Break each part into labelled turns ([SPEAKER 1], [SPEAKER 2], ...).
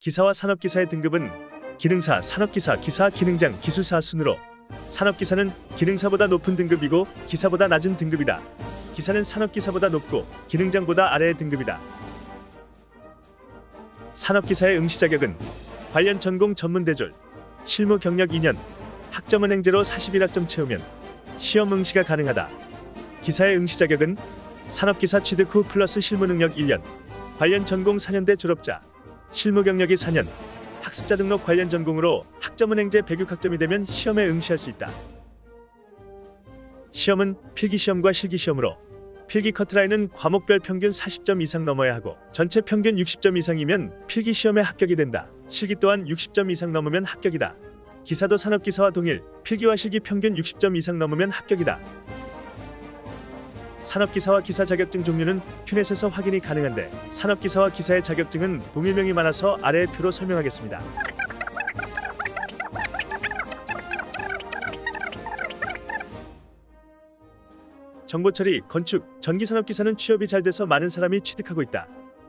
[SPEAKER 1] 기사와 산업기사의 등급은 기능사, 산업기사, 기사, 기능장, 기술사 순으로 산업기사는 기능사보다 높은 등급이고 기사보다 낮은 등급이다. 기사는 산업기사보다 높고 기능장보다 아래의 등급이다. 산업기사의 응시 자격은 관련 전공 전문 대졸, 실무 경력 2년, 학점은 행제로 41학점 채우면 시험 응시가 가능하다. 기사의 응시 자격은 산업기사 취득 후 플러스 실무 능력 1년, 관련 전공 4년대 졸업자, 실무 경력이 4년, 학습자 등록 관련 전공으로 학점은 행제 106학점이 되면 시험에 응시할 수 있다. 시험은 필기 시험과 실기 시험으로 필기 커트라인은 과목별 평균 40점 이상 넘어야 하고 전체 평균 60점 이상이면 필기 시험에 합격이 된다. 실기 또한 60점 이상 넘으면 합격이다. 기사도 산업기사와 동일 필기와 실기 평균 60점 이상 넘으면 합격이다. 산업기사와 기사 자격증 종류는 큐넷에서 확인이 가능한데 산업기사와 기사의 자격증은 동일명이 많아서 아래의 표로 설명하겠습니다. 정보처리, 건축, 전기산업기사는 취업이 잘 돼서 많은 사람이 취득하고 있다.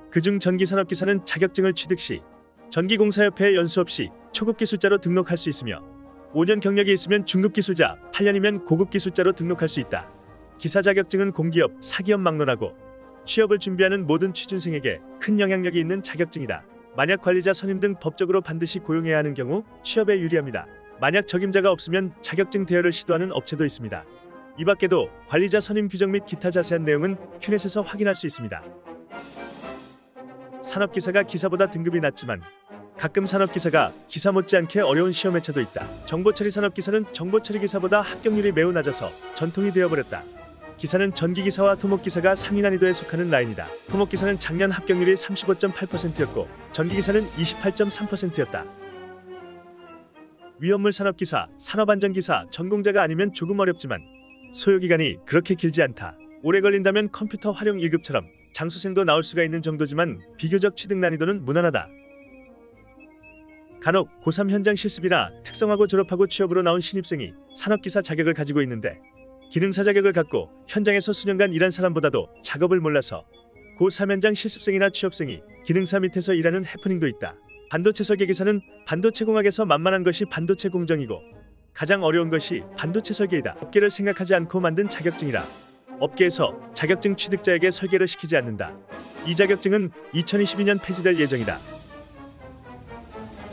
[SPEAKER 1] 그중 전기산업기사는 자격증을 취득 시 전기공사협회에 연수 없이 초급 기술자로 등록할 수 있으며 5년 경력이 있으면 중급 기술자, 8년이면 고급 기술자로 등록할 수 있다. 기사 자격증은 공기업, 사기업 막론하고 취업을 준비하는 모든 취준생에게 큰 영향력이 있는 자격증이다. 만약 관리자 선임 등 법적으로 반드시 고용해야 하는 경우 취업에 유리합니다. 만약 적임자가 없으면 자격증 대여를 시도하는 업체도 있습니다. 이 밖에도 관리자 선임 규정 및 기타 자세한 내용은 큐넷에서 확인할 수 있습니다. 산업기사가 기사보다 등급이 낮지만 가끔 산업기사가 기사 못지않게 어려운 시험 회차도 있다. 정보처리 산업기사는 정보처리 기사보다 합격률이 매우 낮아서 전통이 되어버렸다. 기사는 전기기사와 토목기사가 상위 난이도에 속하는 라인이다. 토목기사는 작년 합격률이 35.8%였고 전기기사는 28.3%였다. 위험물 산업기사, 산업안전기사 전공자가 아니면 조금 어렵지만 소요기간이 그렇게 길지 않다. 오래 걸린다면 컴퓨터 활용 1급처럼 장수생도 나올 수가 있는 정도지만 비교적 취득 난이도는 무난하다. 간혹 고3 현장 실습이나 특성화고 졸업하고 취업으로 나온 신입생이 산업기사 자격을 가지고 있는데 기능사 자격을 갖고 현장에서 수년간 일한 사람보다도 작업을 몰라서 고3 현장 실습생이나 취업생이 기능사 밑에서 일하는 해프닝도 있다. 반도체 설계기사는 반도체 공학에서 만만한 것이 반도체 공정이고 가장 어려운 것이 반도체 설계이다. 업계를 생각하지 않고 만든 자격증이라 업계에서 자격증 취득자에게 설계를 시키지 않는다. 이 자격증은 2022년 폐지될 예정이다.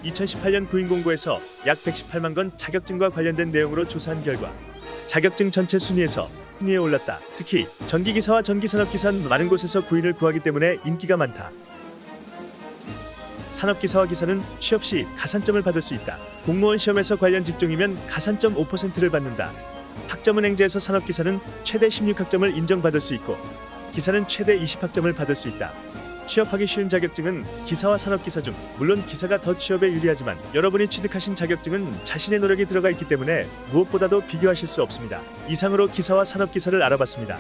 [SPEAKER 1] 2018년 구인공고에서 약 118만 건 자격증과 관련된 내용으로 조사한 결과 자격증 전체 순위에서 순위에 올랐다. 특히 전기기사와 전기산업기사는 많은 곳에서 구인을 구하기 때문에 인기가 많다. 산업기사와 기사는 취업 시 가산점을 받을 수 있다. 공무원 시험에서 관련 직종이면 가산점 5%를 받는다. 학점은 행제에서 산업기사는 최대 16학점을 인정받을 수 있고 기사는 최대 20학점을 받을 수 있다. 취업하기 쉬운 자격증은 기사와 산업기사 중 물론 기사가 더 취업에 유리하지만 여러분이 취득하신 자격증은 자신의 노력이 들어가 있기 때문에 무엇보다도 비교하실 수 없습니다. 이상으로 기사와 산업기사를 알아봤습니다.